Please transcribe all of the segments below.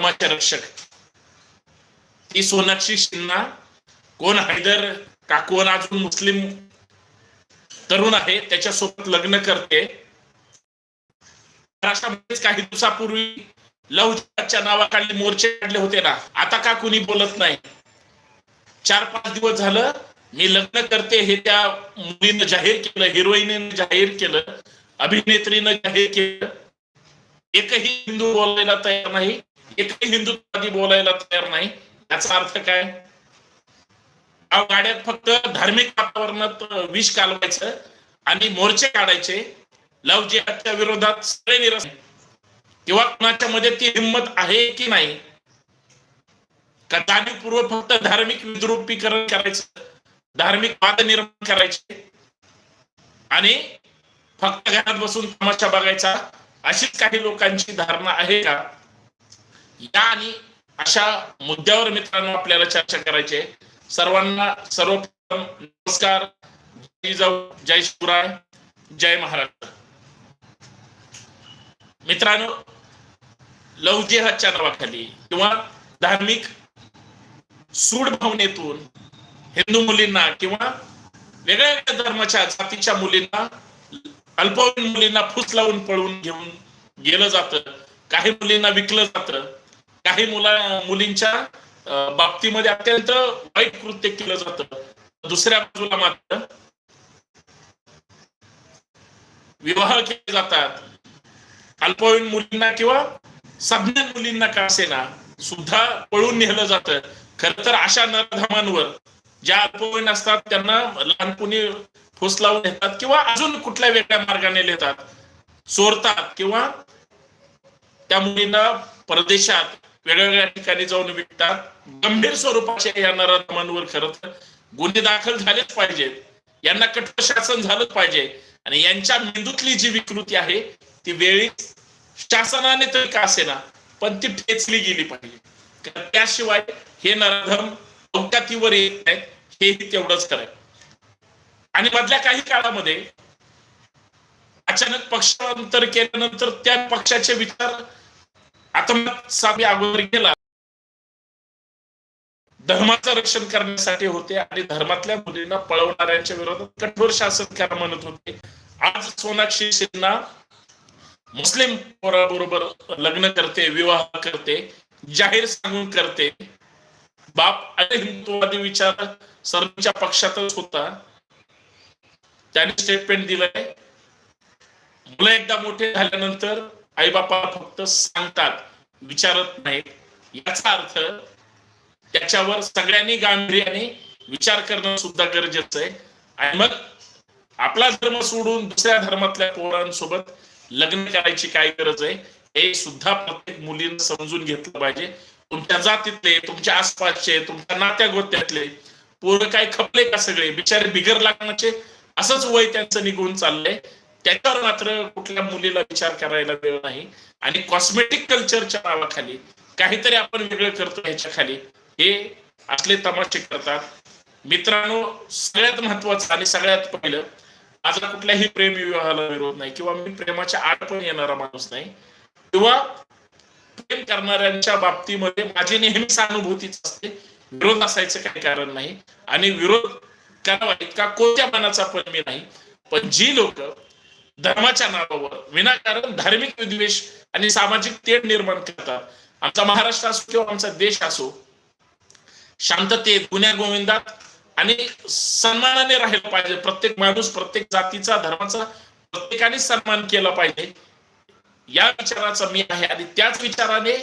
धर्माचे रक्षक ती सोनाक्षी सिन्हा कोण हैदर काकून अजून मुस्लिम तरुण आहे त्याच्यासोबत लग्न करते. महाराष्ट्रामध्येच काही दिवसापूर्वी लवच्या नावाखाली मोर्चे काढले होते ना. आता का कुणी बोलत नाही? चार पाच दिवस झालं मी लग्न करते हे त्या मुलीनं जाहीर केलं हिरोईनीनं जाहीर केलं अभिनेत्रीनं जाहीर केलं. एकही हिंदू बोलायला तयार नाही. एकही हिंदुत्ववादी बोलायला तयार नाही. याचा अर्थ काय? गाड्यात फक्त धार्मिक वातावरणात विष कालवायचं आणि मोर्चे काढायचे. लव जिहादच्या विरोधात सगळे निरस किंवा कुणाच्या मध्ये ती हिंमत आहे की नाही? का जाणीवपूर्वक फक्त धार्मिक विद्रुपीकरण करायचं? धार्मिक वाद निर्माण करायचे? आणि फक्त घरात बसून तमाशा बघायचा? अशीच काही लोकांची धारणा आहे का? या आणि अशा मुद्द्यावर मित्रांनो आपल्याला चर्चा करायची आहे. सर्वांना सर्वप्रथम नमस्कार. जय जाऊ जय शिवराय जय महाराष्ट्र. मित्रांनो लव जिहादच्या नावाखाली किंवा धार्मिक सूड भावनेतून हिंदू मुलींना किंवा वेगळ्या वेगळ्या धर्माच्या जातीच्या मुलींना अल्पवयीन मुलींना फुस लावून पळून घेऊन गेलं जातं. काही मुलींना विकलं जातं. काही मुला मुलींच्या बाबतीमध्ये अत्यंत वाईट कृत्य केलं जातं. दुसऱ्या बाजूला मात्र विवाह केले जातात. अल्पवयीन मुलींना किंवा सज्ञान मुलींना का असेना सुद्धा पळून नेलं जातं. खर तर अशा नरधमांवर ज्या अल्पवयीन असतात त्यांना लहानपणी फुस लावून येतात किंवा अजून कुठल्या वेगळ्या मार्गाने नेतात. चोरतात किंवा त्या मुलींना परदेशात वेगवेगळ्या ठिकाणी जाऊन विकतात. गंभीर स्वरूपाच्या या नराधमांवर खरं तर गुन्हे दाखल झालेच पाहिजेत यांना कठोर शासन झालंच पाहिजे. आणि यांच्या मेंदूतली जी विकृती आहे ती वेळी शासनाने तरी का असेना पण ती ठेचली गेली पाहिजे. त्याशिवाय हे नराधम अवकातीवर येत नाही हेही तेवढंच करायचं आणि मधल्या काही काळामध्ये अचानक पक्षांतर केल्यानंतर त्या पक्षाचे विचार आत्मसामी अगोदर गेला धर्माचं रक्षण करण्यासाठी होते आणि धर्मातल्या मुलींना पळवणाऱ्यांच्या विरोधात कठोर शासन करा म्हणत होते. आज सोनाक्षी सिन्हा मुस्लिम पोराबरोबर लग्न करते विवाह करते जाहीर सांगून करते. बाप आणि हिंदुत्ववादी विचार सर्वच्या पक्षातच होता. त्याने स्टेटमेंट दिलंय. मुलं एकदा मोठे झाल्यानंतर आईबापा फक्त सांगतात विचारत नाहीत. याचा अर्थ त्याच्यावर सगळ्यांनी गांभीर्याने विचार करणं सुद्धा गरजेचं आहे. आणि मग आपला धर्म सोडून दुसऱ्या धर्मातल्या पोरांसोबत लग्न करायची काय गरज आहे हे सुद्धा प्रत्येक मुलीनं समजून घेतलं पाहिजे. तुमच्या जातीतले तुमच्या आसपासचे तुमच्या नात्या गोत्यातले पोरं काय खपले का सगळे? बिचारे बिगर लागण्याचे असंच वय त्यांचं निघून चाललंय. त्याच्यावर मात्र कुठल्या मुलीला विचार करायला वेळ नाही. आणि कॉस्मेटिक कल्चरच्या नावाखाली काहीतरी आपण वेगळं करतो ह्याच्या खाली हे असले तमाशे करतात. मित्रांनो सगळ्यात महत्वाचं आणि सगळ्यात पहिलं माझा कुठल्याही प्रेम विवाहाला विरोध नाही किंवा मी प्रेमाच्या आड पण येणारा माणूस नाही. किंवा प्रेम करणाऱ्यांच्या बाबतीमध्ये माझी नेहमी अनुभूतीच असते. विरोध असायचं काही कारण नाही. आणि विरोध करावा इतका कोणत्या मनाचा पण मी नाही. पण जी लोक धर्माच्या नावावर. विनाकारण धार्मिक विद्वेष आणि सामाजिक तेढ निर्माण करतात. आमचा महाराष्ट्र असो किंवा आमचा देश असो शांततेत गुन्ह्या गोविंदात आणि सन्मानाने राहिलं पाहिजे. प्रत्येक माणूस प्रत्येक जातीचा धर्माचा प्रत्येकाने सन्मान केला पाहिजे. या विचाराचा मी आहे आणि त्याच विचाराने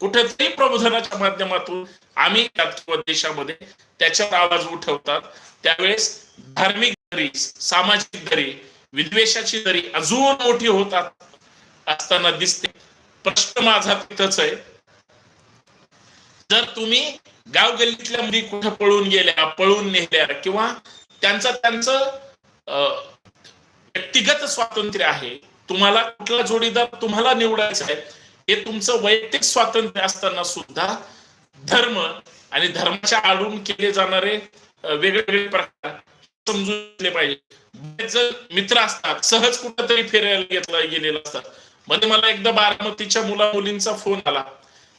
कुठेतरी प्रबोधनाच्या माध्यमातून आम्ही किंवा देशामध्ये त्याच्यावर आवाज उठवतात. त्यावेळेस धार्मिक घरी सामाजिक घरी विद्वेषाची दरी अजून मोठी होतात असताना दिसते. प्रश्न माझा तिथंच आहे. जर तुम्ही गाव गल्लीतल्या मुली कुठं पळून गेल्या पळून नेल्या किंवा त्यांचं त्यांचं व्यक्तिगत स्वातंत्र्य आहे तुम्हाला कुठला जोडीदार तुम्हाला निवडायचा आहे हे तुमचं वैयक्तिक स्वातंत्र्य असताना सुद्धा धर्म आणि धर्माच्या आडून केले जाणारे वेगवेगळे प्रकार समजून घेतले पाहिजे. मित्र असतात सहज कुठेतरी फिरायला घेतला गेलेला असतात. मध्ये मला एकदा बारामतीच्या मुला मुलींचा फोन आला.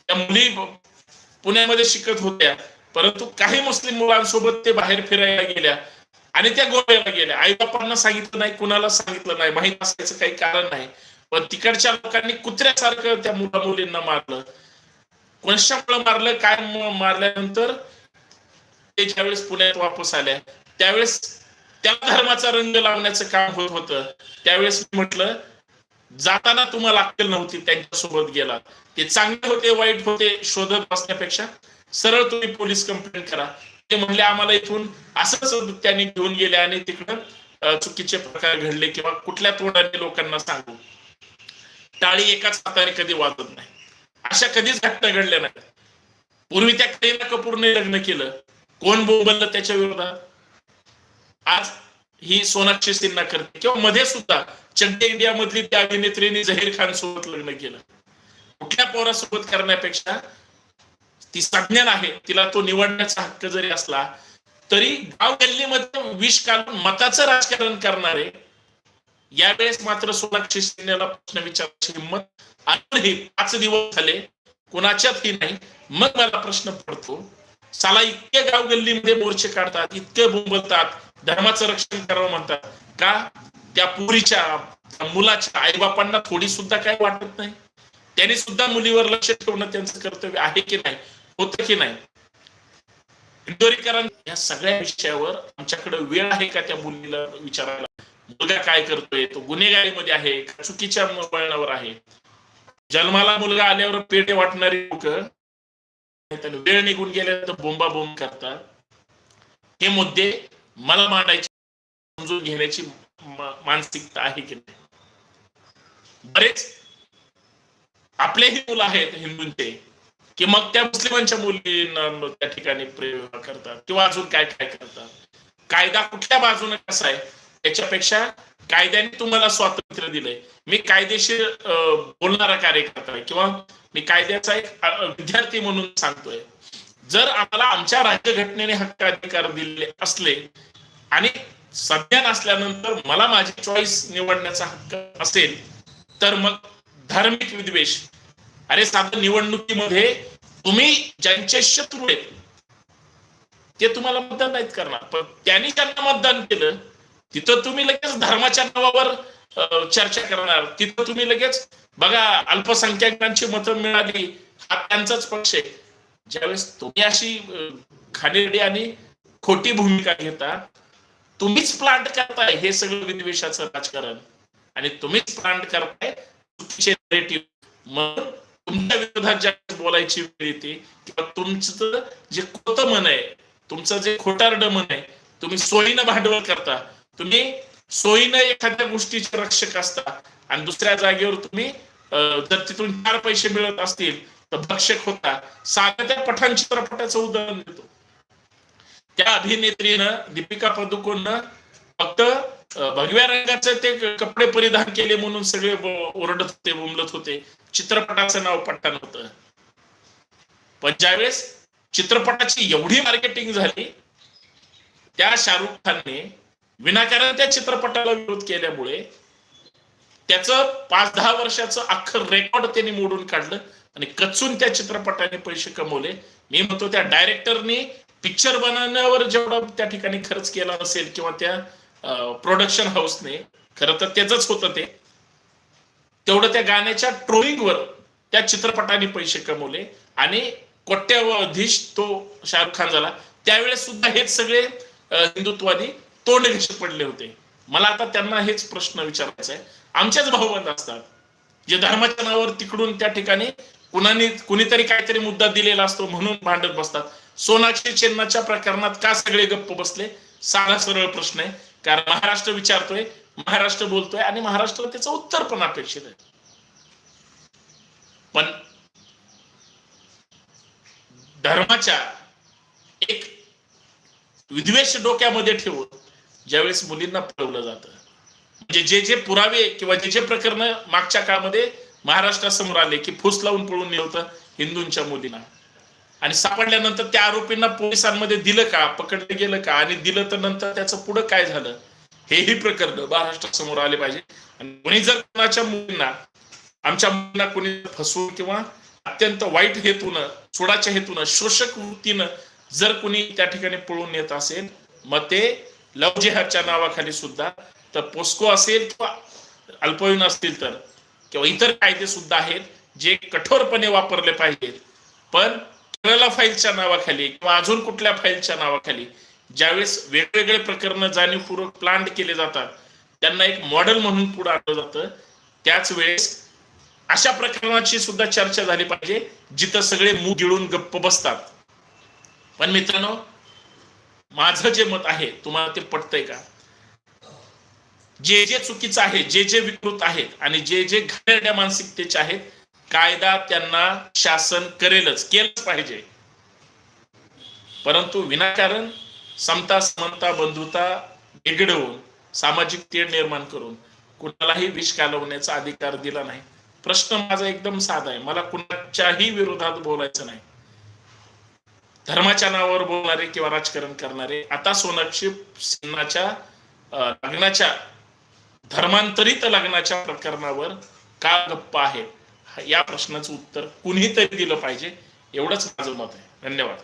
त्या मुली पुण्यामध्ये शिकत होत्या परंतु काही मुस्लिम मुलांसोबत ते बाहेर फिरायला गेल्या आणि त्या गोव्याला गेल्या. आई बापांना सांगितलं नाही कुणाला सांगितलं नाही माहीत असायचं काही कारण नाही. पण तिकडच्या लोकांनी कुत्र्यासारखं त्या मुला मुलींना मारलं कोणाच्यामुळे मारलं काय मारल्यानंतर ते ज्यावेळेस पुण्यात वापस आल्या त्यावेळेस त्या धर्माचा रंग लावण्याचं काम होत होतं. त्यावेळेस म्हटलं जाताना तुम्हाला अक्कल नव्हती त्यांच्यासोबत गेला ते चांगले होते वाईट होते शोधत बसण्यापेक्षा सरळ तुम्ही पोलीस कंप्लेंट करा. ते म्हणले आम्हाला इथून असंच त्यांनी घेऊन गेले आणि तिकडं चुकीचे प्रकार घडले किंवा कुठल्या तोंडाने लोकांना सांगू. टाळी एकाच हाताने कधी वाजत नाही. अशा कधीच घटना घडल्या नाही पूर्वी त्या करीना कपूरने लग्न केलं. कोण बोंबललं त्याच्या विरोधात? आज ही सोनाक्षी सिन्हा करते. किंवा मध्ये सुद्धा चड्डे इंडिया मधली त्या अभिनेत्रीने जहीर खान सोबत लग्न केलं. कुठल्या पोरासोबत करण्यापेक्षा ती संज्ञान आहे तिला तो निवडण्याचा हक्क जरी असला तरी गाव गल्लीमध्ये विष काढून मताचं राजकारण करणारे यावेळेस मात्र सोनाक्षी सिन्हाला प्रश्न विचारायची हिंमत अजूनही पाच दिवस झाले कुणाच्यातही नाही. मग मला प्रश्न पडतो साला इतके गाव गल्लीमध्ये मोर्चे काढतात इतके बोंबलतात धर्माचं रक्षण करावं म्हणतात. का? त्या पुरीच्या मुलाच्या आईबापांना थोडी सुद्धा काय वाटत नाही? त्यांनी सुद्धा मुलीवर लक्ष ठेवणं त्यांचं कर्तव्य आहे की नाही? होतं की नाही? इंदोरीकरण या सगळ्या विषयावर आमच्याकडे वेळ आहे का त्या मुलीला विचारायला? मुलगा काय करतोय? तो गुन्हेगारीमध्ये आहे का? चुकीच्या वळणावर आहे? जन्माला मुलगा आल्यावर पेटे वाटणारी लोक वेळ निघून गेल्यानंतर बोंबा बोंब करतात. हे मुद्दे मला मांडायचे समजून घेण्याची मानसिकता आहे की नाही? बरेच आपलेही मुलं आहेत हिंदूंचे की मग त्या मुस्लिमांच्या मुलींना त्या ठिकाणी प्रेम करतात किंवा अजून काय काय करतात. कायदा कुठल्या बाजूने कसा आहे? त्याच्यापेक्षा कायद्याने तुम्हाला स्वातंत्र्य दिलंय. मी कायदेशीर बोलणारा कार्यकर्ता आहे किंवा मी कायद्याचा एक विद्यार्थी म्हणून सांगतोय. जर आम्हाला आमच्या राज्यघटनेने हक्क अधिकार दिले असले आणि संज्ञान असल्यानंतर मला माझी चॉईस निवडण्याचा हक्क असेल तर मग धार्मिक विद्वेष अरे साधं निवडणुकीमध्ये तुम्ही ज्यांचे शत्रू आहेत ते तुम्हाला मतदान नाहीत करणार. पण त्यांनी त्यांना मतदान केलं तिथं तुम्ही लगेच धर्माच्या नावावर चर्चा करणार. तिथं तुम्ही लगेच बघा अल्पसंख्याकांची मतं मिळाली. हा त्यांचाच पक्ष आहे. ज्यावेळेस तुम्ही अशी अं, आणि खोटी भूमिका घेता तुम्हीच प्लांट करताय हे सगळं विद्वेषाचं राजकारण. आणि तुम्हीच प्लांट करताय चुकीचे मग तुमच्या विरोधात ज्या बोलायची वेळ येते किंवा तुमचं जे खोट मन आहे तुमचं जे खोटारड मन आहे तुम्ही सोयीनं भांडवल करता. तुम्ही सोयीनं एखाद्या गोष्टीचे रक्षक असता आणि दुसऱ्या जागेवर तुम्ही जर तिथून चार पैसे मिळत असतील तर भक्षक होता साध्या त्या पठाण चित्रपटाचं उदाहरण देतो. त्या अभिनेत्रीनं दीपिका पदुकोणनं फक्त भगव्या रंगाचे ते कपडे परिधान केले म्हणून सगळे ओरडत होते बोंबलत होते. चित्रपटाचं नाव पठाण होत. पण ज्यावेळेस चित्रपटाची एवढी मार्केटिंग झाली त्या शाहरुख खानने विनाकारण त्या चित्रपटाला विरोध केल्यामुळे त्याचं पाच दहा वर्षाचं अख्खं रेकॉर्ड त्यांनी मोडून काढलं आणि कचून त्या चित्रपटाने पैसे कमवले. मी म्हणतो त्या डायरेक्टरनी पिक्चर बनवण्यावर जेवढा त्या ठिकाणी खर्च केला नसेल किंवा त्या प्रोडक्शन हाऊसने खरं तर त्याच होतं ते. तेवढं त्या गाण्याच्या ट्रोलिंगवर त्या चित्रपटाने पैसे कमवले आणि कोट्यावधीश तो शाहरुख खान झाला. त्यावेळेस सुद्धा हेच सगळे हिंदुत्वानी तोंड घशी पडले होते. मला आता त्यांना हेच प्रश्न विचारायचा आहे. आमच्याच भाऊबंद असतात. जे धर्माच्या नावावर तिकडून त्या ठिकाणी कुणाने कुणीतरी काहीतरी मुद्दा दिलेला असतो म्हणून भांडत बसतात. सोनाक्षी चिन्हाच्या प्रकरणात का सगळे गप्प बसले? साधा सरळ प्रश्न आहे. कारण महाराष्ट्र विचारतोय महाराष्ट्र बोलतोय आणि महाराष्ट्र त्याचं उत्तर पण अपेक्षित आहे. पण धर्माच्या एक विद्वेष डोक्यामध्ये ठेवून ज्यावेळेस मुलींना पळवलं जातं. म्हणजे जे जे पुरावे किंवा जे जे प्रकरण मागच्या काळामध्ये महाराष्ट्रासमोर आले की फुस लावून पळून नेलं हिंदूंच्या मुलींना. आणि सापडल्यानंतर त्या आरोपींना पोलिसांमध्ये दिलं का पकडलं गेलं का आणि दिलं तर नंतर त्याचं पुढं काय झालं? हेही प्रकरण महाराष्ट्रासमोर आले पाहिजे. आणि कोणी जर कोणाच्या मुलींना आमच्या मुलींना कोणी फसवून किंवा अत्यंत वाईट हेतूनं सोडाच्या हेतूनं शोषक वृत्तीनं जर कोणी त्या ठिकाणी पळून येत असेल मग ते लव जिहादच्या नावाखाली सुद्धा. तर पोस्को असेल किंवा अल्पवयीन असतील तर किंवा इतर कायदे सुद्धा आहेत जे कठोरपणे वापरले पाहिजेत. पण केरला फाईलच्या नावाखाली किंवा अजून कुठल्या फाईलच्या नावाखाली ज्यावेळेस वेगवेगळे प्रकरण जाणीवपूर्वक प्लांट केले जातात त्यांना एक मॉडेल म्हणून पुढे आणलं जातं. त्याच वेळेस अशा प्रकरणाची सुद्धा चर्चा झाली पाहिजे जिथं सगळे मूग गिळून गप्प बसतात. पण मित्रांनो माझं जे मत आहे तुम्हाला ते पटतंय का? जे जे चुकीचं आहे जे जे विकृत आहेत आणि जे जे घाणेरड्या मानसिकतेचे आहेत कायदा त्यांना शासन करेलच केलंच पाहिजे. परंतु विनाकारण समता समता बंधुता बिघडवून सामाजिक तेढ निर्माण करून कुणालाही विष घालवण्याचा अधिकार दिला नाही. प्रश्न माझा एकदम साधा आहे. मला कुणाच्याही विरोधात बोलायचं नाही. धर्माच्या नावावर बोलणारे किंवा राजकारण करणारे आता सोनाक्षी सिन्हाच्या लग्नाच्या धर्मांतरित लग्नाच्या प्रकरणावर का गप्पा आहे या प्रश्नाचं उत्तर कुणीतरी दिलं पाहिजे एवढंच माझं मत आहे. धन्यवाद.